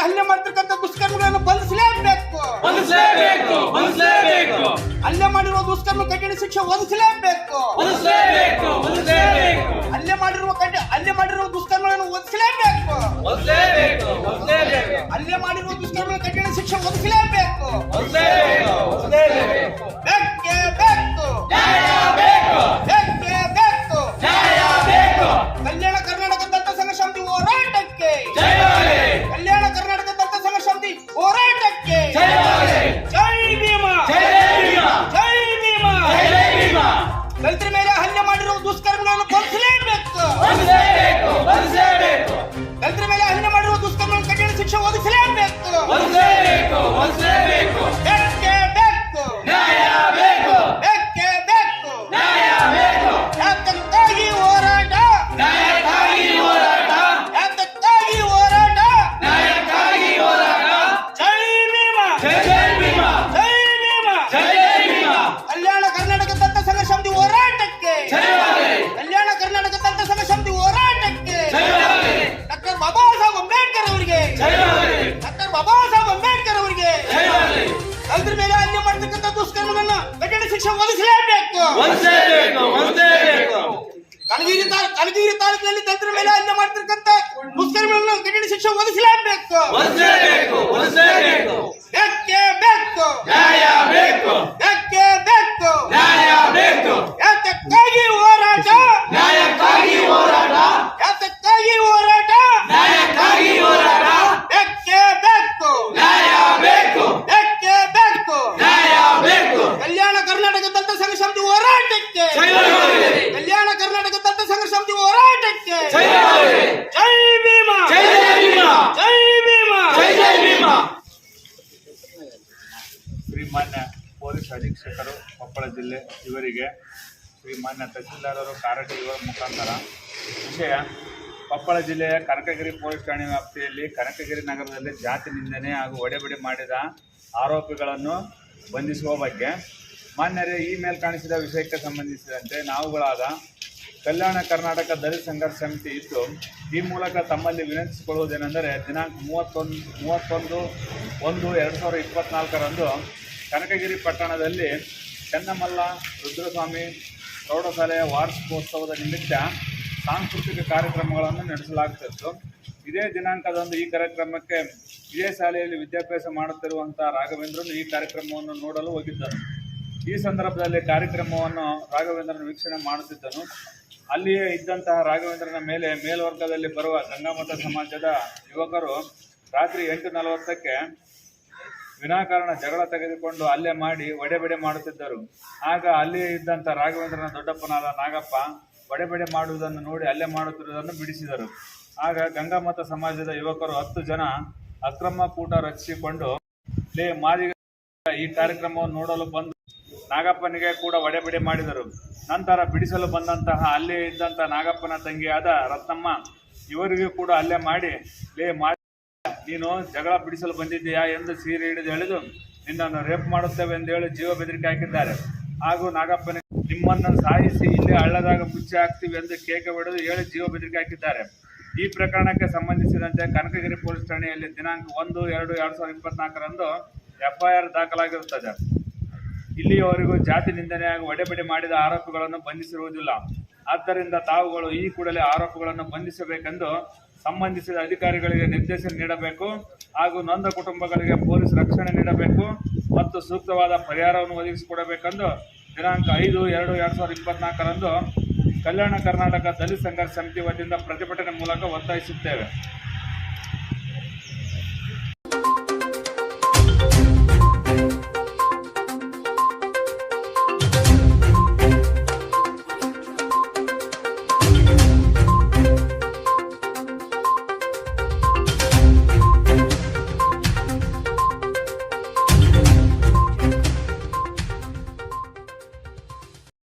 ಹಲ್ಲೆ ಮಾಡ್ತಕ್ಕಂಥ ದುಷ್ಕರ್ಮಿಗಳನ್ನು ಬಂಧಿಸಲೇಬೇಕು ಬಂಧಿಸಲೇಬೇಕು ಬಂಧಿಸಲೇಬೇಕು ಹಲ್ಲೆ ಮಾಡಿರುವ ದುಷ್ಕರ್ಮ ಕಠಿಣ ಶಿಕ್ಷೆ ಒದಗಿಸಲೇಬೇಕು ಒದಗಿಸಲೇಬೇಕು ಒದಗಿಸಲೇಬೇಕು ಹಲ್ಲೆ ಮಾಡಿರುವ ಕಠಿಣ ಹಲ್ಲೆ ಮಾಡಿರುವ ದುಷ್ಕರ್ಮಗಳನ್ನು ಒದಗಿಸಲೇಬೇಕು ಒದಗಿಸಲೇಬೇಕು ಒದಗಿಸಲೇಬೇಕು ಹಲ್ಲೆ ಮಾಡಿರುವ ದುಷ್ಕರ್ಮ ಕಠಿಣ ಶಿಕ್ಷೆ ಒದಗಿಸಲೇಬೇಕು ಒದಗಿಸಲೇಬೇಕು ಜೈ ಜೈ ಜೈ ಜೈ ಕಲ್ಯಾಣ ಕರ್ನಾಟಕ ದಂತ ಸಂಘ ಹೋರಾಟಕ್ಕೆ. ಕಲ್ಯಾಣ ಕರ್ನಾಟಕ ದಂತ ಸಂಘ ಸಮಿತಿ ಹೋರಾಟಕ್ಕೆ. ಜಯವಾಗಲಿ ಡಾಕ್ಟರ್ ಬಾಬಾ ಅಂಬೇಡ್ಕರ್ ಅವರಿಗೆ. ಜಯವಾಗಲಿ ಡಾಕ್ಟರ್ ಬಾಬಾ ಅಂಬೇಡ್ಕರ್ ಅವರಿಗೆ. ದಲಿತರ ಮೇಲೆ ಹಲ್ಲೆ ಮಾಡ್ತಕ್ಕಂಥ ದುಷ್ಕರ್ಮಗಳನ್ನ ಕಠಿಣ ಶಿಕ್ಷೆ ಕಲಗಿರಿ ತಾಲೂಕು ಕಲಗಿರಿ ತಾಲೂಕಿನಲ್ಲಿ ತಂತ್ರ ಮೇಲೆ ಹಲ್ಲೆ ಮಾಡ್ತಿರ್ತಕ್ಕಂಥ ದುಷ್ಕರ್ಮಗಳನ್ನ ಕಠಿಣ ಶಿಕ್ಷೆ ಒದಿಸಲೇಬೇಕು ಒಲಿಸಲೇಬೇಕು ಒಲಿಸಲೇಬೇಕು ಬೇಕೇ ಬೇಕು ನ್ಯಾಯ ಬೇಕು ಧಕ್ಕೆ. ಬೇಕು ನ್ಯಾಯ ಬೇಕು ಯಾತಕ್ಕಾಗಿ ಹೋರಾಟ. ನ್ಯಾಯಕ್ಕಾಗಿ ಹೋರಾಟ. ಯಾತಕ್ಕಾಗಿ ಹೋರಾಟ. ನ್ಯಾಯಕ್ಕಾಗಿ ಹೋರಾಟ. ಧಕ್ಕೆ ಬೇಕು ನ್ಯಾಯ ಬೇಕು ಧಕ್ಕೆ. ಬೇಕು ನ್ಯಾಯ ಬೇಕು ಕಲ್ಯಾಣ ಕರ್ನಾಟಕ ದಂತ ಸಂಘ ಸಮಿತಿ ಹೋರಾಟಕ್ಕೆ ಜಯವಾಗಲಿ ಕಲ್ಯಾಣ ಕರ್ನಾಟಕ ದಂತ ಸಂಘ ಸಮಿತಿ ಹೋರಾಟಕ್ಕೆ ಜಯವಾಗಲಿ ಜೈ ಭೀಮ ಜೈ ಜೈ ಭೀಮ ಜೈ ಭೀಮ ಜೈ ಜೈ ಭೀಮ ಶ್ರೀಮಾನ್ಯ ಪೊಲೀಸ್ ಅಧೀಕ್ಷಕರು ಕೊಪ್ಪಳ ಜಿಲ್ಲೆ ಇವರಿಗೆ ಶ್ರೀ ಮಾನ್ಯ ತಹಸೀಲ್ದಾರರು ಕಾರಟಿ ಇವರ ಮುಖಾಂತರ ವಿಷಯ. ಕೊಪ್ಪಳ ಜಿಲ್ಲೆಯ ಕನಕಗಿರಿ ಪೊಲೀಸ್ ಠಾಣೆ ವ್ಯಾಪ್ತಿಯಲ್ಲಿ ಕನಕಗಿರಿ ನಗರದಲ್ಲಿ ಜಾತಿ ನಿಂದನೆ ಹಾಗೂ ಒಡೆಬಡಿ ಮಾಡಿದ ಆರೋಪಿಗಳನ್ನು ಬಂಧಿಸುವ ಬಗ್ಗೆ ಮಾನ್ಯರೇ ಈ ಮೇಲ್ ಕಾಣಿಸಿದ ವಿಷಯಕ್ಕೆ ಸಂಬಂಧಿಸಿದಂತೆ ನಾವುಗಳಾದ ಕಲ್ಯಾಣ ಕರ್ನಾಟಕ ದಲಿತ ಸಂಘರ್ಷ ಸಮಿತಿ ಇತ್ತು ಈ ಮೂಲಕ ತಮ್ಮಲ್ಲಿ ವಿನಂತಿಸಿಕೊಳ್ಳುವುದೇನೆಂದರೆ ದಿನಾಂಕ ಮೂವತ್ತೊಂದು ಮೂವತ್ತೊಂದು ಒಂದು, ಎರಡು ಸಾವಿರದ ಇಪ್ಪತ್ನಾಲ್ಕರಂದು ಕನಕಗಿರಿ ಪಟ್ಟಣದಲ್ಲಿ ಚೆನ್ನಮಲ್ಲ, ರುದ್ರಸ್ವಾಮಿ, ಪ್ರೌಢಶಾಲೆಯ ವಾರ್ಷಿಕೋತ್ಸವದ ನಿಮಿತ್ತ ಸಾಂಸ್ಕೃತಿಕ ಕಾರ್ಯಕ್ರಮಗಳನ್ನು ನಡೆಸಲಾಗುತ್ತಿತ್ತು ಇದೇ ದಿನಾಂಕದಂದು ಈ ಕಾರ್ಯಕ್ರಮಕ್ಕೆ ಇದೇ ಶಾಲೆಯಲ್ಲಿ ವಿದ್ಯಾಭ್ಯಾಸ ಮಾಡುತ್ತಿರುವಂಥ ರಾಘವೇಂದ್ರನು ಈ ಕಾರ್ಯಕ್ರಮವನ್ನು ನೋಡಲು ಹೋಗಿದ್ದನು ಈ ಸಂದರ್ಭದಲ್ಲಿ ಕಾರ್ಯಕ್ರಮವನ್ನು ರಾಘವೇಂದ್ರನ ವೀಕ್ಷಣೆ ಮಾಡುತ್ತಿದ್ದನು ಅಲ್ಲಿಯೇ ಇದ್ದಂತಹ ರಾಘವೇಂದ್ರನ ಮೇಲೆ ಮೇಲ್ವರ್ಗದಲ್ಲಿ ಬರುವ ಗಂಗಾಮತ ಸಮಾಜದ ಯುವಕರು ರಾತ್ರಿ ಎಂಟು ನಲವತ್ತಕ್ಕೆ ವಿನಾಕಾರಣ ಜಗಳ ತೆಗೆದುಕೊಂಡು ಅಲ್ಲೇ ಮಾಡಿ ಒಡೆಬಡೆ ಮಾಡುತ್ತಿದ್ದರು. ಆಗ ಅಲ್ಲಿಯೇ ಇದ್ದಂಥ ರಾಘವೇಂದ್ರನ ದೊಡ್ಡಪ್ಪನಾದ ನಾಗಪ್ಪ ಒಡೆಬಡೆ ಮಾಡುವುದನ್ನು ನೋಡಿ ಅಲ್ಲೇ ಮಾಡುತ್ತಿರುವುದನ್ನು ಬಿಡಿಸಿದರು. ಆಗ ಗಂಗಾಮತ ಸಮಾಜದ ಯುವಕರು ಹತ್ತು ಜನ ಅಕ್ರಮ ಕೂಟ ರಚಿಸಿಕೊಂಡು, ಲೇ, ಮಾದಿಗ, ಈ ಕಾರ್ಯಕ್ರಮವನ್ನು ನೋಡಲು ಬಂದು ನಾಗಪ್ಪನಿಗೆ ಕೂಡ ಒಡೆಬಡೆ ಮಾಡಿದರು. ನಂತರ ಬಿಡಿಸಲು ಬಂದಂತಹ ಅಲ್ಲೇ ಇದ್ದಂತಹ ನಾಗಪ್ಪನ ತಂಗಿಯಾದ ರತ್ನಮ್ಮ ಇವರಿಗೂ ಕೂಡ ಅಲ್ಲೇ ಮಾಡಿ, ಲೇ ಮಾ ನೀನು ಜಗಳ ಬಿಡಿಸಲು ಬಂದಿದ್ದೀಯಾ ಎಂದು ಸೀರೆ ಹಿಡಿದು ಹೇಳಿದು ನಿನ್ನನ್ನು ರೇಪ್ ಮಾಡುತ್ತೇವೆ ಎಂದು ಹೇಳಿ ಜೀವ ಬೆದರಿಕೆ ಹಾಕಿದ್ದಾರೆ. ಹಾಗೂ ನಾಗಪ್ಪನಿಗೆ ನಿಮ್ಮನ್ನು ಸಾಯಿಸಿ ಇಲ್ಲಿ ಹಳ್ಳದಾಗ ಮುಚ್ಚಿ ಹಾಕ್ತೀವಿ ಎಂದು ಕೇಕೆ ಹೊಡೆದು ಹೇಳಿ ಜೀವ ಬೆದರಿಕೆ ಹಾಕಿದ್ದಾರೆ. ಈ ಪ್ರಕರಣಕ್ಕೆ ಸಂಬಂಧಿಸಿದಂತೆ ಕನಕಗಿರಿ ಪೊಲೀಸ್ ಠಾಣೆಯಲ್ಲಿ ದಿನಾಂಕ ಒಂದು, ಎರಡು ಎರಡು ಸಾವಿರದ ಇಪ್ಪತ್ನಾಲ್ಕರಂದು ಎಫ್ಐಆರ್ ದಾಖಲಾಗಿರುತ್ತದೆ. ಇಲ್ಲಿಯವರೆಗೂ ಜಾತಿ ನಿಂದನೆ ಹಾಗೂ ಒಡೆಬಡಿ ಮಾಡಿದ ಆರೋಪಗಳನ್ನು ಬಂಧಿಸಿರುವುದಿಲ್ಲ. ಆದ್ದರಿಂದ ತಾವುಗಳು ಈ ಕೂಡಲೇ ಆರೋಪಿಗಳನ್ನು ಬಂಧಿಸಬೇಕೆಂದು ಸಂಬಂಧಿಸಿದ ಅಧಿಕಾರಿಗಳಿಗೆ ನಿರ್ದೇಶನ ನೀಡಬೇಕು ಹಾಗೂ ನೊಂದ ಕುಟುಂಬಗಳಿಗೆ ಪೊಲೀಸ್ ರಕ್ಷಣೆ ನೀಡಬೇಕು ಮತ್ತು ಸೂಕ್ತವಾದ ಪರಿಹಾರವನ್ನು ಒದಗಿಸಿಕೊಡಬೇಕೆಂದು ದಿನಾಂಕ ಐದು ಎರಡು ಎರಡು ಸಾವಿರದ ಇಪ್ಪತ್ನಾಲ್ಕರಂದು ಕಲ್ಯಾಣ ಕರ್ನಾಟಕ ದಲಿತ ಸಂಘರ್ಷ ಸಮಿತಿ ವತಿಯಿಂದ ಪ್ರತಿಭಟನೆ ಮೂಲಕ ಒತ್ತಾಯಿಸುತ್ತೇವೆ.